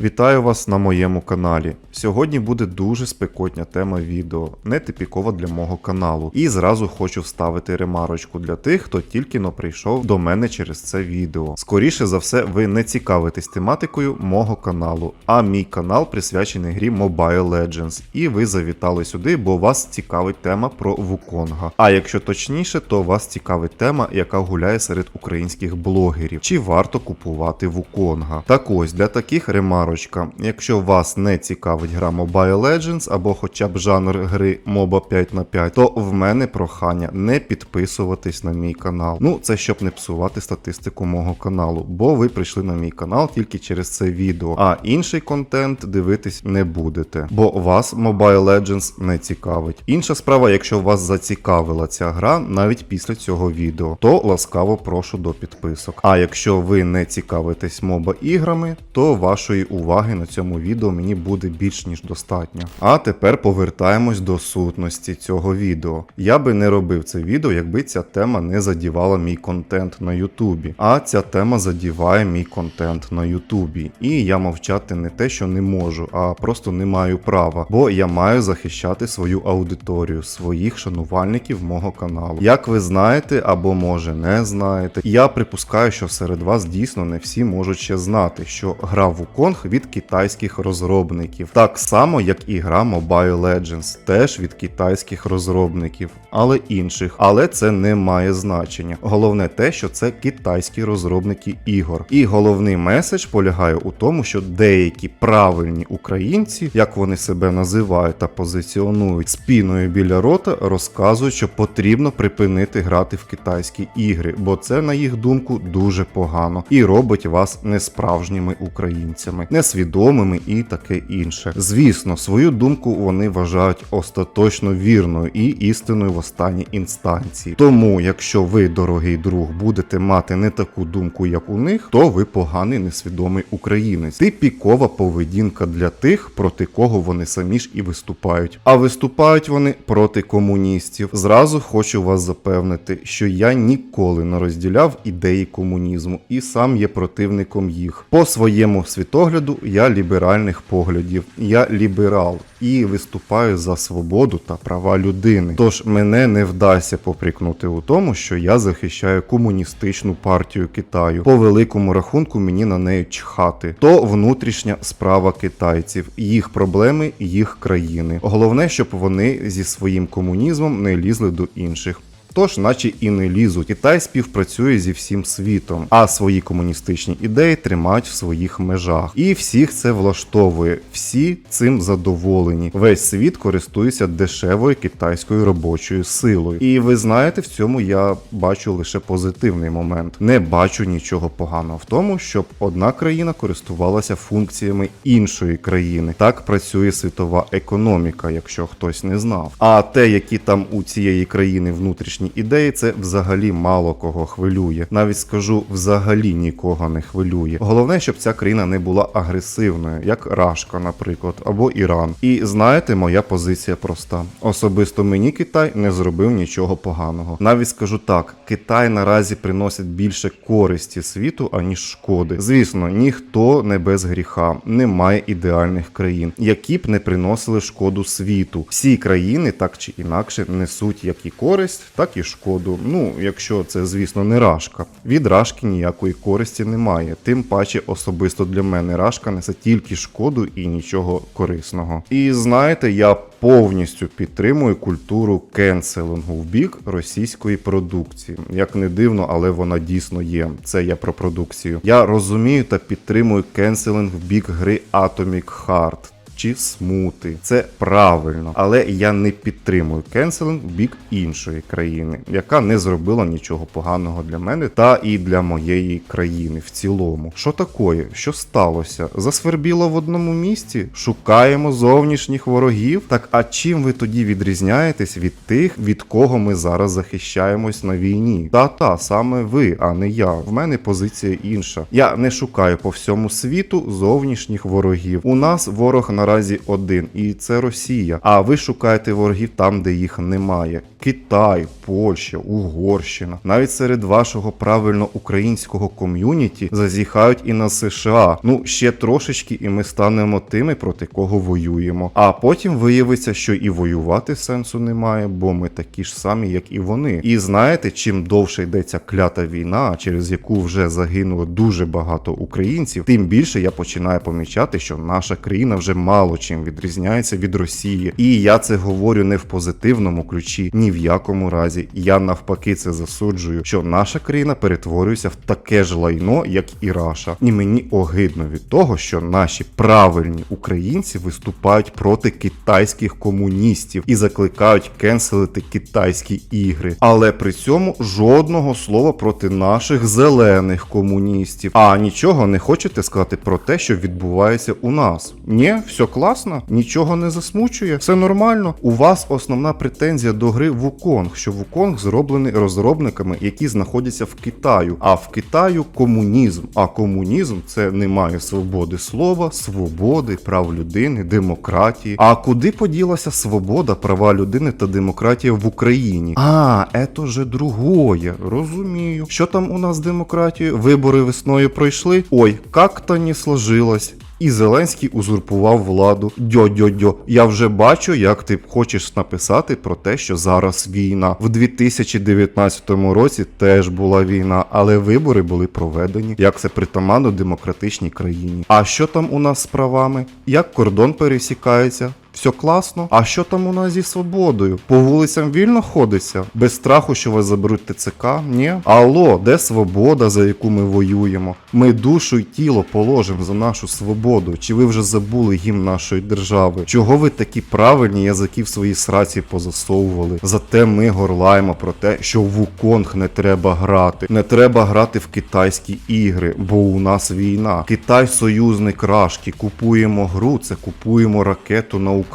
Вітаю вас на моєму каналі. Сьогодні буде дуже спекотня тема відео, не типікова для мого каналу. І зразу хочу вставити ремарочку для тих, хто тільки но прийшов до мене через це відео. Скоріше за все, ви не цікавитесь тематикою мого каналу, а мій канал присвячений грі Mobile Legends. І ви завітали сюди, бо вас цікавить тема про Вуконга. А якщо точніше, то вас цікавить тема, яка гуляє серед українських блогерів. Чи варто купувати Вуконга? Так ось для таких ремарочка. Якщо вас не цікавить гра Mobile Legends або хоча б жанр гри MOBA 5 на 5, то в мене прохання не підписуватись на мій канал. Ну, це щоб не псувати статистику мого каналу, бо ви прийшли на мій канал тільки через це відео, а інший контент дивитись не будете, бо вас Mobile Legends не цікавить. Інша справа, якщо вас зацікавила ця гра навіть після цього відео, то ласкаво прошу до підписок. А якщо ви не цікавитесь моба іграми, то вашої уваги на цьому відео мені буде більш ніж достатньо. А тепер повертаємось до сутності цього відео. Я би не робив це відео, якби ця тема не задівала мій контент на Ютубі. А ця тема задіває мій контент на Ютубі. І я мовчати не те, що не можу, а просто не маю права, бо я маю захищати свою аудиторію, своїх шанувальників мого каналу. Як ви знаєте, або може не знаєте, я припускаю, що серед вас дійсно не всі можуть ще знати, що гра Wukong від китайських розробників, так само як і гра Mobile Legends, теж від китайських розробників, але інших. Але це не має значення. Головне те, що це китайські розробники ігор. І головний меседж полягає у тому, що деякі правильні українці, як вони себе називають та позиціонують спіною біля рота, розказують, що потрібно припинити грати в китайські ігри, бо це, на їх думку, дуже погано і робить вас несправжніми українцями, несвідомими і таке інше. Звісно, свою думку вони вважають остаточно вірною і істиною в останній інстанції. Тому, якщо ви, дорогий друг, будете мати не таку думку, як у них, то ви поганий несвідомий українець. Типікова поведінка для тих, проти кого вони самі ж і виступають. А виступають вони проти комуністів. Зразу хочу вас запевнити, що я ніколи не розділяв ідеї комунізму і сам є противником їх. По своєму світогляду я ліберальних поглядів, я ліберал і виступаю за свободу та права людини. Тож мене не вдасться попрікнути у тому, що я захищаю комуністичну партію Китаю. По великому рахунку мені на неї чхати. То внутрішня справа китайців, їх проблеми, їх країни. Головне, щоб вони зі своїм комунізмом не лізли до інших. Тож, наче і не лізуть. Китай співпрацює зі всім світом, а свої комуністичні ідеї тримають в своїх межах. І всіх це влаштовує, всі цим задоволені. Весь світ користується дешевою китайською робочою силою. І ви знаєте, в цьому я бачу лише позитивний момент. Не бачу нічого поганого в тому, щоб одна країна користувалася функціями іншої країни. Так працює світова економіка, якщо хтось не знав. А те, які там у цієї країни внутрішні ідеї, це взагалі мало кого хвилює. Навіть скажу, взагалі нікого не хвилює. Головне, щоб ця країна не була агресивною, як Рашка, наприклад, або Іран. І знаєте, моя позиція проста. Особисто мені Китай не зробив нічого поганого. Навіть скажу так: Китай наразі приносить більше користі світу, аніж шкоди. Звісно, ніхто не без гріха, немає ідеальних країн, які б не приносили шкоду світу. Всі країни так чи інакше несуть як і користь, так і шкоду. Ну, якщо це, звісно, не рашка. Від рашки ніякої користі немає. Тим паче, особисто для мене рашка несе тільки шкоду і нічого корисного. І знаєте, я повністю підтримую культуру кенселингу в бік російської продукції. Як не дивно, але вона дійсно є. Це я про продукцію. Я розумію та підтримую кенселинг в бік гри Atomic Heart чи смути. Це правильно, але я не підтримую кенселинг в бік іншої країни, яка не зробила нічого поганого для мене та і для моєї країни в цілому. Що такое? Що сталося? Засвербіло в одному місці? Шукаємо зовнішніх ворогів. Так а чим ви тоді відрізняєтесь від тих, від кого ми зараз захищаємось на війні? Та-та, саме ви, а не я. В мене позиція інша. Я не шукаю по всьому світу зовнішніх ворогів. У нас ворог на наразі один, і це Росія. А ви шукаєте ворогів там, де їх немає: Китай, Польща, Угорщина. Навіть серед вашого правильно українського ком'юніті зазіхають і на США. Ну ще трошечки, і ми станемо тими, проти кого воюємо. А потім виявиться, що і воювати сенсу немає, бо ми такі ж самі, як і вони. І знаєте, чим довше йде ця клята війна, через яку вже загинуло дуже багато українців, тим більше я починаю помічати, що наша країна вже мало чим відрізняється від Росії. І я це говорю не в позитивному ключі, ні в якому разі. Я навпаки це засуджую, що наша країна перетворюється в таке ж лайно, як і Раша. І мені огидно від того, що наші правильні українці виступають проти китайських комуністів і закликають кенселити китайські ігри. Але при цьому жодного слова проти наших зелених комуністів. А нічого не хочете сказати про те, що відбувається у нас? Ні, все класно, нічого не засмучує, все нормально. У вас основна претензія до гри Wukong, що Wukong зроблений розробниками, які знаходяться в Китаю. А в Китаю комунізм. А комунізм це немає свободи слова, свободи, прав людини, демократії. А куди поділася свобода, права людини та демократія в Україні? А, ето же другое. Розумію. Що там у нас з демократією? Вибори весною пройшли. Ой, как-то не сложилось. І Зеленський узурпував владу. Дьо-дьо-дьо, я вже бачу, як ти хочеш написати про те, що зараз війна. В 2019 році теж була війна, але вибори були проведені, як це притаманно демократичній країні. А що там у нас з правами? Як кордон пересікається? Все класно. А що там у нас зі свободою? По вулицям вільно ходиться? Без страху, що вас заберуть ТЦК? Ні? Алло, де свобода, за яку ми воюємо? Ми душу й тіло положимо за нашу свободу. Чи ви вже забули гімн нашої держави? Чого ви такі правильні язики в своїй сраці позасовували? Зате ми горлаємо про те, що в Вуконг не треба грати. Не треба грати в китайські ігри, бо у нас війна. Китай союзник Рашки. Купуємо гру, це купуємо ракету на Україну.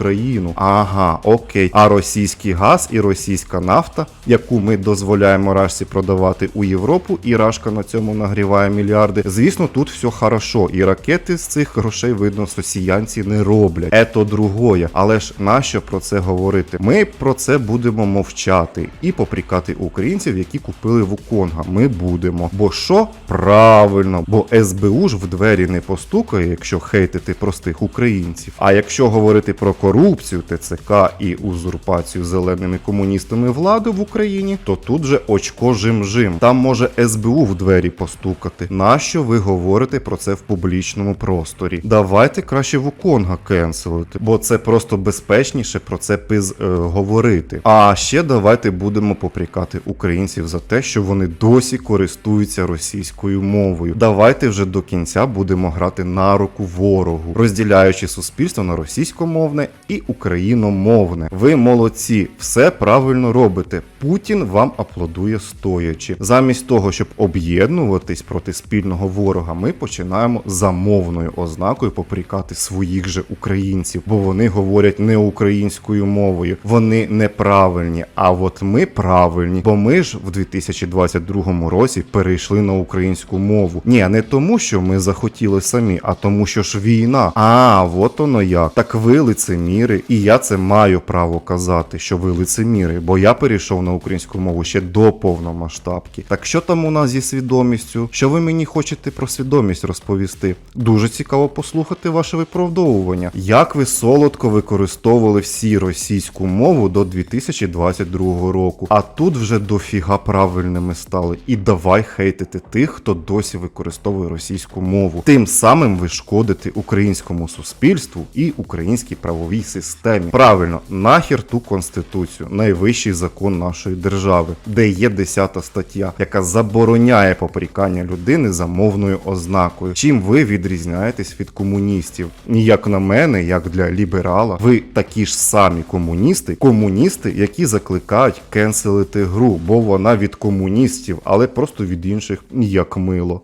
Ага, окей. А російський газ і російська нафта, яку ми дозволяємо Рашці продавати у Європу, і Рашка на цьому нагріває мільярди. Звісно, тут все хорошо. І ракети з цих грошей видно, росіянці не роблять. Ето другое. Але ж нащо про це говорити? Ми про це будемо мовчати і попрікати українців, які купили Вуконга. Ми будемо. Бо що? Правильно, бо СБУ ж в двері не постукає, якщо хейтити простих українців. А якщо говорити про корупцію, ТЦК і узурпацію зеленими комуністами влади в Україні, то тут же очко жим-жим. Там може СБУ в двері постукати. Нащо ви говорите про це в публічному просторі? Давайте краще Вуконга кенселити, бо це просто безпечніше про це пиз е, говорити. А ще давайте будемо попрікати українців за те, що вони досі користуються російською мовою. Давайте вже до кінця будемо грати на руку ворогу, розділяючи суспільство на російськомовне і україномовне. Ви молодці, все правильно робите. Путін вам аплодує стоячи. Замість того, щоб об'єднуватись проти спільного ворога, ми починаємо за мовною ознакою попрікати своїх же українців, бо вони говорять не українською мовою. Вони неправильні. А от ми правильні, бо ми ж в 2022 році перейшли на українську мову. Ні, не тому, що ми захотіли самі, а тому, що ж війна. А, от воно як. Так ви лицеміри, і я це маю право казати, що ви лицеміри, бо я перейшов на українську мову ще до повномасштабки. Так що там у нас зі свідомістю? Що ви мені хочете про свідомість розповісти? Дуже цікаво послухати ваше виправдовування. Як ви солодко використовували всі російську мову до 2022 року, а тут вже дофіга правильними стали. І давай хейтити тих, хто досі використовує російську мову. Тим самим ви шкодите українському суспільству і українській правовій системі. Правильно, нахер ту конституцію, найвищий закон нашої держави, де є 10 стаття, яка забороняє попрікання людини за мовною ознакою. Чим ви відрізняєтесь від комуністів? Ніяк на мене, як для ліберала, ви такі ж самі комуністи, комуністи, які закликають кенселити гру, бо вона від комуністів, але просто від інших ніяк мило.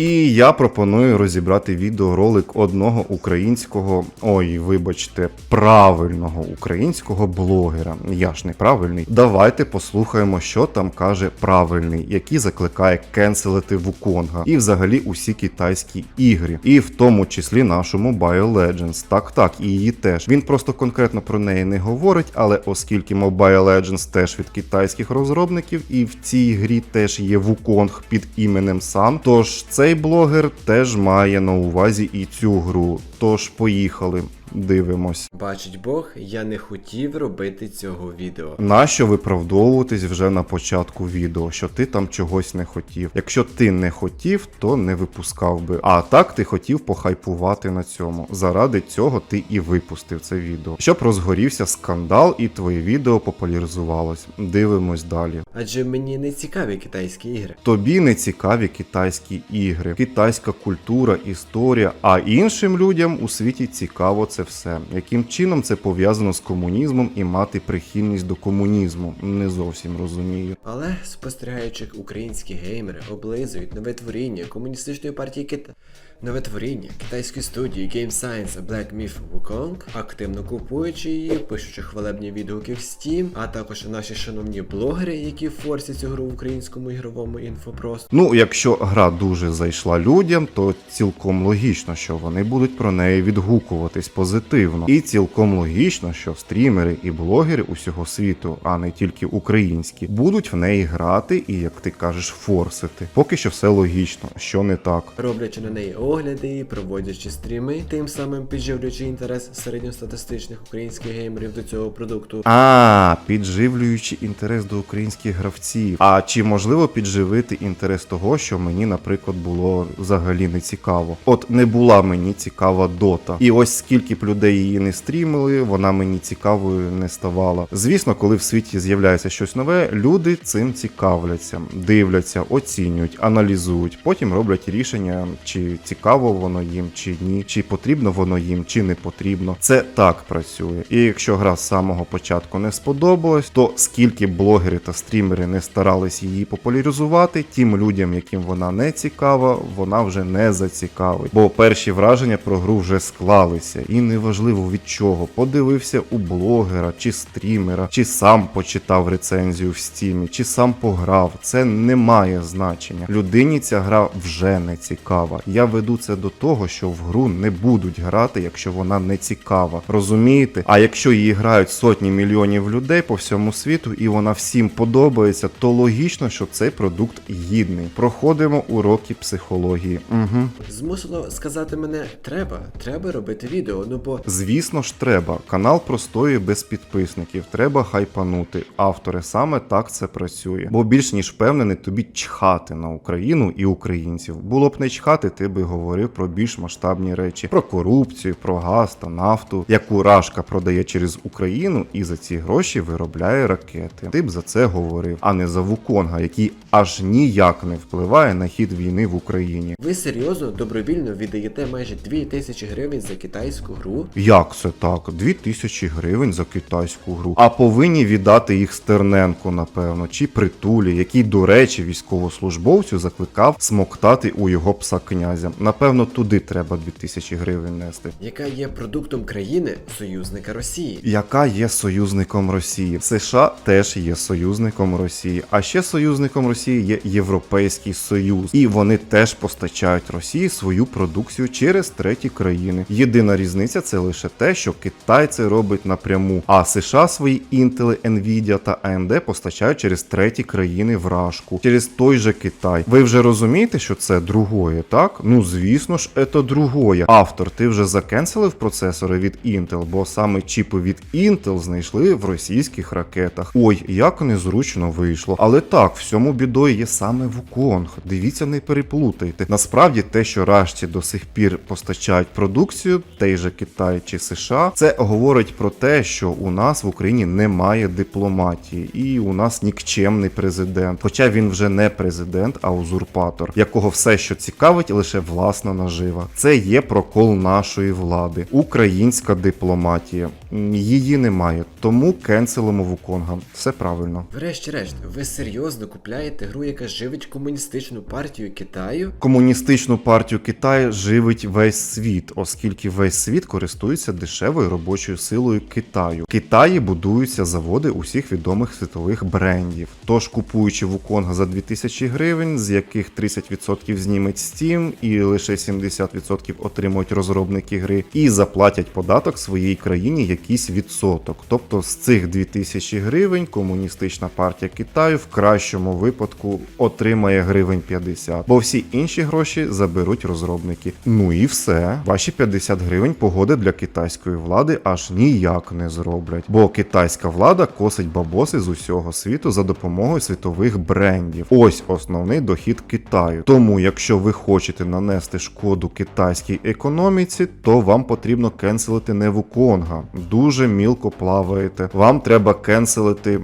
І я пропоную розібрати відеоролик одного українського, ой, вибачте, правильного українського блогера. Я ж не правильний. Давайте послухаємо, що там каже правильний, який закликає кенселити Вуконга і взагалі усі китайські ігри, і в тому числі нашу Mobile Legends. Так, так, і її теж. Він просто конкретно про неї не говорить, але оскільки Mobile Legends теж від китайських розробників, і в цій грі теж є Вуконг під іменем Сан, тож цей блогер теж має на увазі і цю гру. Тож поїхали. Дивимось. Бачить Бог, я не хотів робити цього відео. Нащо виправдовуватись вже на початку відео, що ти там чогось не хотів? Якщо ти не хотів, то не випускав би. А так ти хотів похайпувати на цьому. Заради цього ти і випустив це відео. Щоб розгорівся скандал і твоє відео популяризувалось. Дивимось далі. Адже мені не цікаві китайські ігри. Тобі не цікаві китайські ігри, китайська культура, історія, а іншим людям у світі цікаво це все. Яким чином це пов'язано з комунізмом і мати прихильність до комунізму? Не зовсім розумію. Але спостерігаючи, українські геймери облизують нове творіння комуністичної партії Кита... Нове творіння китайської студії Game Science Black Myth Wukong, активно купуючи її, пишучи хвалебні відгуки в Steam, а також наші шановні блогери, які форсять цю гру в українському ігровому інфопросторі. Ну, якщо гра дуже зайшла людям, то цілком логічно, що вони будуть про неї відгукуватись позитивно. І цілком логічно, що стрімери і блогери усього світу, а не тільки українські, будуть в неї грати і, як ти кажеш, форсити. Поки що все логічно, що не так. роблячи на неї огляди, проводячи стріми, тим самим підживлюючи інтерес середньостатистичних українських геймерів до цього продукту. А, підживлюючи інтерес до українських гравців. А чи можливо підживити інтерес того, що мені, наприклад, було взагалі не цікаво? От не була мені цікава дота. І ось скільки б людей її не стрімили, вона мені цікавою не ставала. Звісно, коли в світі з'являється щось нове, люди цим цікавляться, дивляться, оцінюють, аналізують, потім роблять рішення, чи цікаво воно їм, чи ні, чи потрібно воно їм, чи не потрібно. Це так працює. І якщо гра з самого початку не сподобалась, то скільки блогери та стрімери не старались її популяризувати, тим людям, яким вона не цікава, вона вже не зацікавить. Бо перші враження про гру вже склалися, і неважливо від чого. Подивився у блогера чи стрімера, чи сам почитав рецензію в стімі, чи сам пограв. Це не має значення. Людині ця гра вже не цікава. Я веду це до того, що в гру не будуть грати, якщо вона не цікава. Розумієте? А якщо її грають сотні мільйонів людей по всьому світу, і вона всім подобається, то логічно, що цей продукт гідний. Проходимо уроки психології. Угу. Змусило сказати мене, треба, треба робити відео, ну бо Звісно ж, треба. Канал простоює без підписників. Треба хайпанути. Автори саме так це працює. Бо більш ніж впевнений, тобі чхати на Україну і українців. Було б не чхати, ти би говорив про більш масштабні речі: про корупцію, про газ та нафту, яку Рашка продає через Україну і за ці гроші виробляє ракети. Ти б за це говорив, а не за Вуконга, який аж ніяк не впливає на хід війни в Україні. ви серйозно добровільно віддаєте майже 2000 гривень за китайську гру? Як це так? Дві тисячі гривень за китайську гру. А повинні віддати їх Стерненку, напевно, чи притулі, який, до речі, військовослужбовцю закликав смоктати у його пса князя. Напевно, туди треба дві тисячі гривень нести. яка є продуктом країни союзника Росії. Яка є союзником Росії? США теж є союзником Росії. А ще союзником Росії є Європейський Союз, і вони теж постачають Росії свою продукцію через треті країни. Єдина різниця це лише те, що Китай це робить напряму, а США свої Intel, Nvidia та AMD постачають через треті країни в Рашку, через той же Китай. Ви вже розумієте, що це другое, так? Ну звісно ж, це другое. Автор, ти вже закенселив процесори від Intel, бо саме чіпи від Intel знайшли в російських ракетах. Ой, як незручно вийшло. Але так, всьому бідою є саме Вуконг. Дивіться, не переплутайте. Насправді, те, що рашці до сих пір постачають продукцію, той же Китай чи США, це говорить про те, що у нас в Україні немає дипломатії, і у нас нікчемний президент. Хоча він вже не президент, а узурпатор, якого все, що цікавить, лише влада. Власна нажива. Це є прокол нашої влади, українська дипломатія. Її немає, тому кенселимо Вуконга. Все правильно. Врешті-решт, ви серйозно купляєте гру, яка живить комуністичну партію Китаю? Комуністичну партію Китаю живить весь світ, оскільки весь світ користується дешевою робочою силою Китаю. В Китаї будуються заводи усіх відомих світових брендів. Тож, купуючи Вуконга за 2000 гривень, з яких 30% зніметь Steam і лише 70% отримують розробники гри, і заплатять податок своїй країні якийсь відсоток. Тобто з цих 2000 гривень комуністична партія Китаю в кращому випадку отримає гривень 50, бо всі інші гроші заберуть розробники. Ну і все. Ваші 50 гривень погоди для китайської влади аж ніяк не зроблять, бо китайська влада косить бабоси з усього світу за допомогою світових брендів. Ось основний дохід Китаю. Тому, якщо ви хочете нанести шкоду китайській економіці, то вам потрібно кенселити не Вуконга. Дуже мілко плаваєте. Вам треба кенселити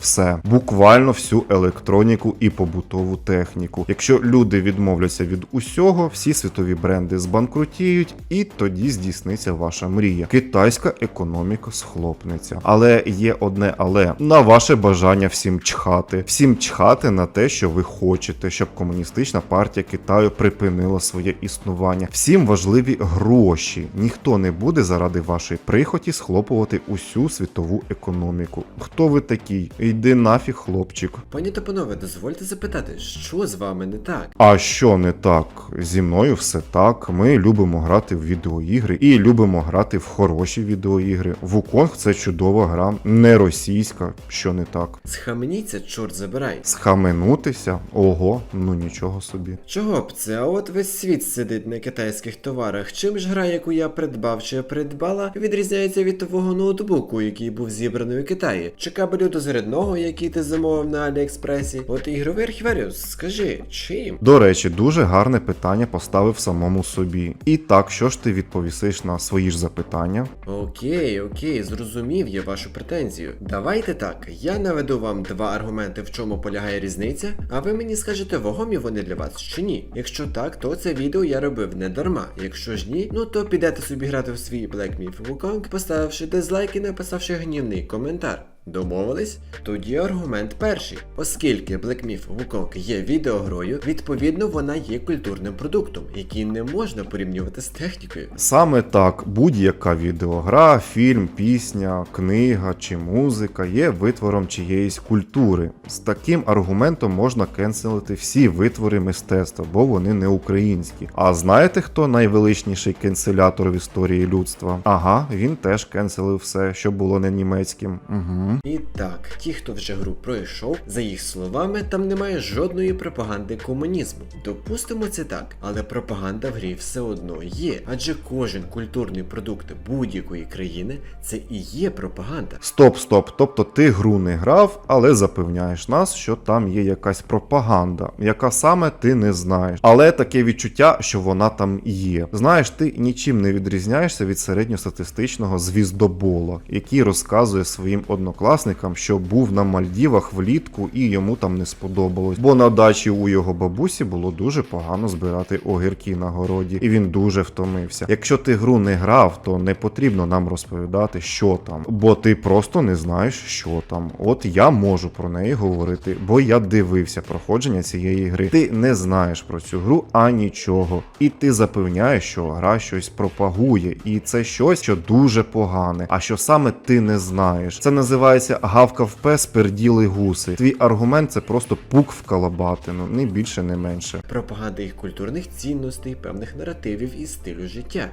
все, буквально всю електроніку і побутову техніку. Якщо люди відмовляться від усього, всі світові бренди збанкрутіють, і тоді здійсниться ваша мрія. Китайська економіка схлопнеться. Але є одне але на ваше бажання всім чхати, всім чхати на те, що ви хочете, щоб комуністична партія Китаю припинила своє існування. Всім важливі гроші. Ніхто не буде заради вашої прихоті схлопувати усю світову економіку. Хто ви такий? Йди нафіг, хлопчик. Пані та панове, дозвольте запитати, що з вами не так? А що не так? Зі мною все так. Ми любимо грати в відеоігри і любимо грати в хороші відеоігри. Вуконг це чудова гра, не російська, що не так. Схаменіться, чорт забирай. Схаменутися? Ого, ну нічого собі. Чого б це? А от весь світ сидить на китайських товарах. Чим ж гра, яку я придбав чи придбала, відрізняється від твого ноутбуку, який був зібраний у Китаї? Чи кабелю до зарядного, який ти замовив на Аліекспресі? От ігровий архіваріус, скажи, чим? До речі, дуже гарне питання поставив самому собі. І так, що ж ти відповісиш на свої ж запитання? Окей, окей, зрозумів я вашу претензію. Давайте так, я наведу вам два аргументи, в чому полягає різниця, а ви мені скажете, вагомі вони для вас чи ні. Якщо так, то це відео я робив не дарма. Якщо ж ні, ну то підете собі грати в свій Black Myth Wukong, поставивши дизлайк і написавши гнівний коментар. Домовились? Тоді аргумент перший. Оскільки Black Myth Wukong є відеогрою, відповідно вона є культурним продуктом, який не можна порівнювати з технікою. Саме так, будь-яка відеогра, фільм, пісня, книга чи музика є витвором чиєїсь культури. З таким аргументом можна кенселити всі витвори мистецтва, бо вони не українські. А знаєте, хто найвеличніший кенселятор в історії людства? Ага, він теж кенселив все, що було не німецьким. Угу. І так, ті, хто вже гру пройшов, за їх словами, там немає жодної пропаганди комунізму. Допустимо це так, але пропаганда в грі все одно є, адже кожен культурний продукт будь-якої країни це і є пропаганда. Стоп, стоп. Тобто ти гру не грав, але запевняєш нас, що там є якась пропаганда, яка саме ти не знаєш. Але таке відчуття, що вона там є. Знаєш, ти нічим не відрізняєшся від середньостатистичного звіздобола, який розказує своїм однокласникам, що був на Мальдівах влітку і йому там не сподобалось. Бо на дачі у його бабусі було дуже погано збирати огірки на городі, і він дуже втомився. Якщо ти гру не грав, то не потрібно нам розповідати, що там, бо ти просто не знаєш, що там. От я можу про неї говорити, бо я дивився проходження цієї гри. Ти не знаєш про цю гру, а нічого. І ти запевняєш, що гра щось пропагує, і це щось, що дуже погане. А що саме ти не знаєш. Це називається гавка в пес, перділи гуси. Твій аргумент це просто пук в калабатину, не більше, не менше. Пропаганда їх культурних цінностей, певних наративів і стилю життя.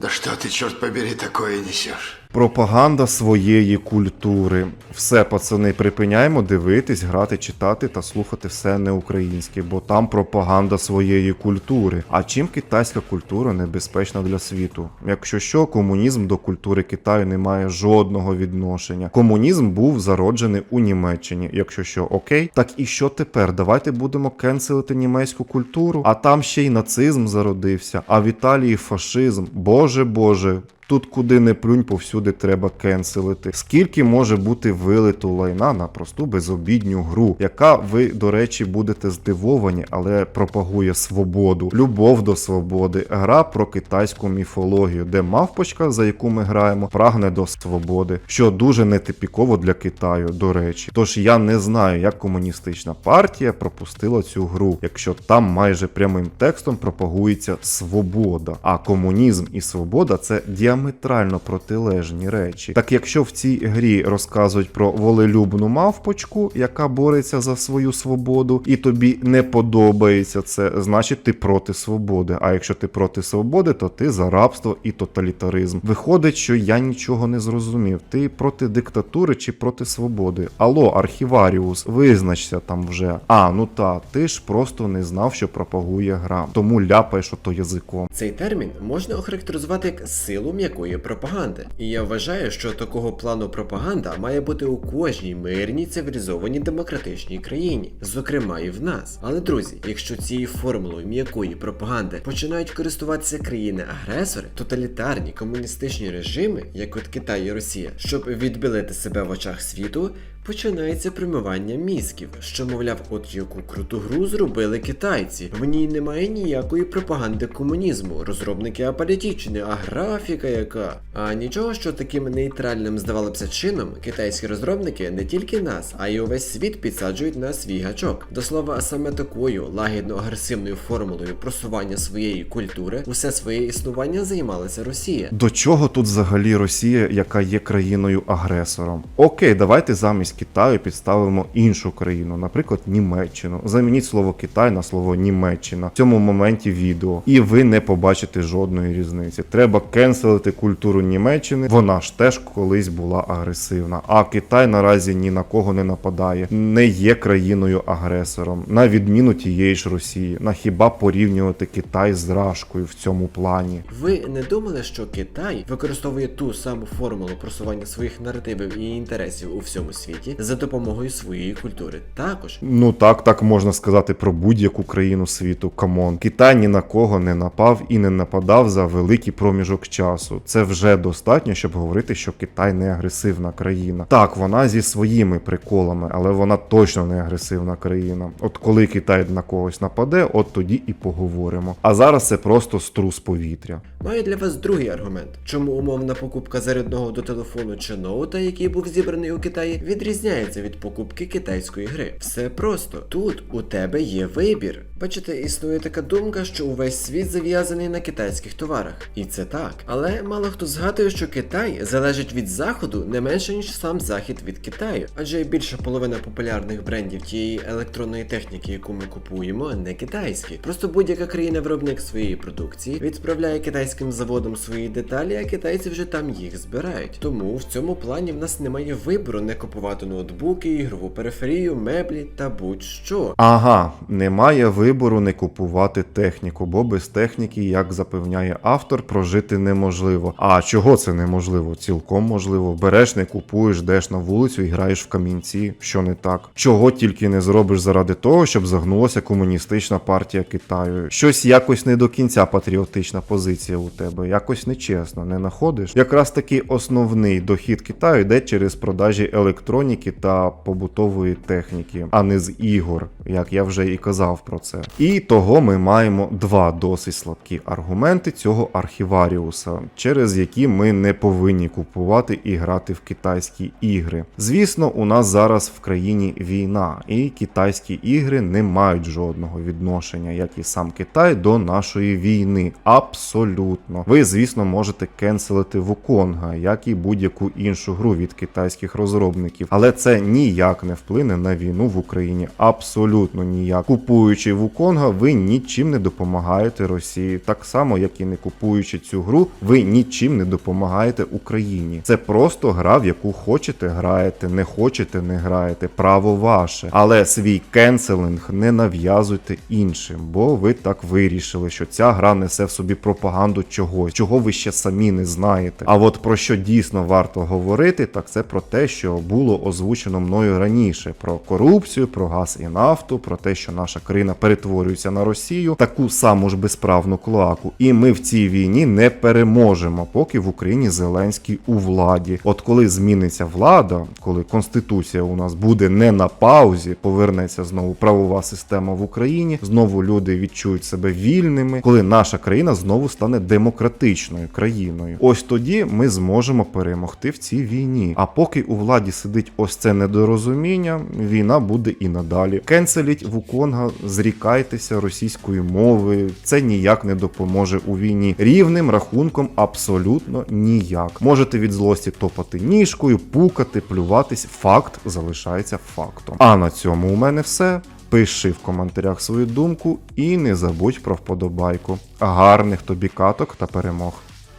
Да что ты, черт побери, такое несешь? Пропаганда своєї культури. Все, пацани, припиняємо дивитись, грати, читати та слухати все неукраїнське, бо там пропаганда своєї культури. А чим китайська культура небезпечна для світу? Якщо що, комунізм до культури Китаю не має жодного відношення. Комунізм був зароджений у Німеччині. Якщо що, окей, так і що тепер? Давайте будемо кенселити німецьку культуру, а там ще й нацизм зародився, а в Італії фашизм. Боже Боже. Тут куди не плюнь, повсюди треба кенселити. Скільки може бути вилиту лайна на просту безобідню гру, яка ви, до речі, будете здивовані, але пропагує свободу, любов до свободи, гра про китайську міфологію, де мавпочка, за яку ми граємо, прагне до свободи, що дуже нетипіково для Китаю, до речі. Тож я не знаю, як комуністична партія пропустила цю гру, якщо там майже прямим текстом пропагується свобода, а комунізм і свобода це діаметрально протилежні речі. Так якщо в цій грі розказують про волелюбну мавпочку, яка бореться за свою свободу, і тобі не подобається це, значить ти проти свободи. А якщо ти проти свободи, то ти за рабство і тоталітаризм. Виходить, що я нічого не зрозумів. Ти проти диктатури чи проти свободи? Алло, архіваріус, визначся там вже. А, ну та, ти ж просто не знав, що пропагує гра. Тому ляпаєш ото язиком. Цей термін можна охарактеризувати як силу м'якої пропаганди. І я вважаю, що такого плану пропаганда має бути у кожній мирній цивілізованій демократичній країні, зокрема і в нас. Але друзі, якщо цією формулою м'якої пропаганди починають користуватися країни-агресори, тоталітарні комуністичні режими, як от Китай і Росія, щоб відбілити себе в очах світу. Починається промивання мізків, що, мовляв, от яку круту гру зробили китайці. В ній немає ніякої пропаганди комунізму, розробники аполітичні, а графіка яка. А нічого, що таким нейтральним здавалося чином, китайські розробники не тільки нас, а й увесь світ підсаджують на свій гачок. До слова, саме такою лагідно-агресивною формулою просування своєї культури усе своє існування займалася Росія. До чого тут взагалі Росія, яка є країною-агресором? Окей, давайте замість Китаю підставимо іншу країну, наприклад, Німеччину. Замініть слово Китай на слово Німеччина в цьому моменті відео, і ви не побачите жодної різниці. Треба кенселити культуру Німеччини. Вона ж теж колись була агресивна. А Китай наразі ні на кого не нападає, не є країною-агресором, на відміну тієї ж Росії. На хіба порівнювати Китай з Рашкою в цьому плані? Ви не думали, що Китай використовує ту саму формулу просування своїх наративів і інтересів у всьому світі за допомогою своєї культури? Також Ну так, так можна сказати про будь-яку країну світу. Камон, Китай ні на кого не напав і не нападав за великий проміжок часу. Це вже достатньо, щоб говорити, що Китай не агресивна країна. Так, вона зі своїми приколами, але вона точно не агресивна країна. От коли Китай на когось нападе, от тоді і поговоримо. А зараз це просто струс повітря. Маю для вас другий аргумент, чому умовна покупка зарядного до телефону чи ноута, який був зібраний у Китаї, відрізняється від покупки китайської гри. Все просто тут у тебе є вибір. Бачите, існує така думка, що увесь світ зав'язаний на китайських товарах, і це так. Але мало хто згадує, що Китай залежить від заходу не менше ніж сам захід від Китаю, адже більша половина популярних брендів тієї електронної техніки, яку ми купуємо, не китайські. Просто будь-яка країна-виробник своєї продукції відправляє китайським заводам свої деталі, а китайці вже там їх збирають. Тому в цьому плані в нас немає вибору не купувати ноутбуки, ігрову периферію, меблі та будь-що. Ага, немає вибору не купувати техніку, бо без техніки, як запевняє автор, прожити неможливо. А чого це неможливо? Цілком можливо. Береш, не купуєш, йдеш на вулицю і граєш в камінці. Що не так? Чого тільки не зробиш заради того, щоб загнулася комуністична партія Китаю. Щось якось не до кінця патріотична позиція у тебе, якось нечесно, не находиш? Якраз таки основний дохід Китаю йде через продажі електроніки та побутової техніки, а не з ігор, як я вже і казав про це. І того ми маємо два досить слабкі аргументи цього архіваріуса, через які ми не повинні купувати і грати в китайські ігри. Звісно, у нас зараз в країні війна, і китайські ігри не мають жодного відношення, як і сам Китай, до нашої війни. Абсолютно. Ви, звісно, можете кенселити Вуконга, як і будь-яку іншу гру від китайських розробників, але це ніяк не вплине на війну в Україні. Абсолютно ніяк. Купуючи Вуконга, ви нічим не допомагаєте Росії. Так само, як і не купуючи цю гру, ви нічим не допомагаєте Україні. Це просто гра, в яку хочете, граєте, не хочете, не граєте. Право ваше. Але свій кенселинг не нав'язуйте іншим, бо ви так вирішили, що ця гра несе в собі пропаганду чогось, чого ви ще самі не знаєте. А от про що дійсно варто говорити, так це про те, що було озвучено мною раніше: про корупцію, про газ і нафту, про те, що наша країна перетворюється на Росію, таку саму ж безправну клоаку. І ми в цій війні не переможемо, поки в Україні Зеленський у владі. От коли зміниться влада, коли конституція у нас буде не на паузі, повернеться знову правова система в Україні, знову люди відчують себе вільними, коли наша країна знову стане демократичною країною. Ось тоді ми зможемо перемогти в цій війні. А поки у владі сидить ось це недорозуміння, війна буде і надалі. Кенселіть Вуконга, зрікайтеся російської мови. Це ніяк не допоможе у війні. Рівним рахунком абсолютно ніяк. Можете від злості топати ніжкою, пукати, плюватись. Факт залишається фактом. А на цьому у мене все. Пиши в коментарях свою думку і не забудь про вподобайку. Гарних тобі каток та перемог.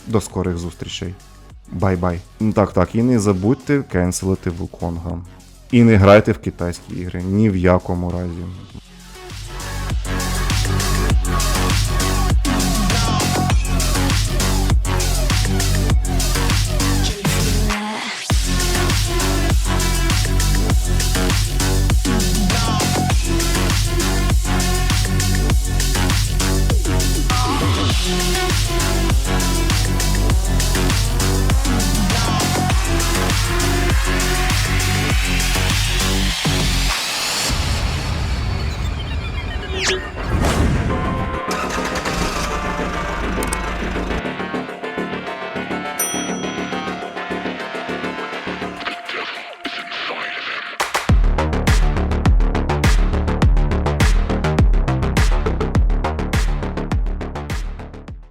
До скорих зустрічей. Бай-бай. Так, так, і не забудьте кенселити Вуконга. І не грайте в китайські ігри ні в якому разі.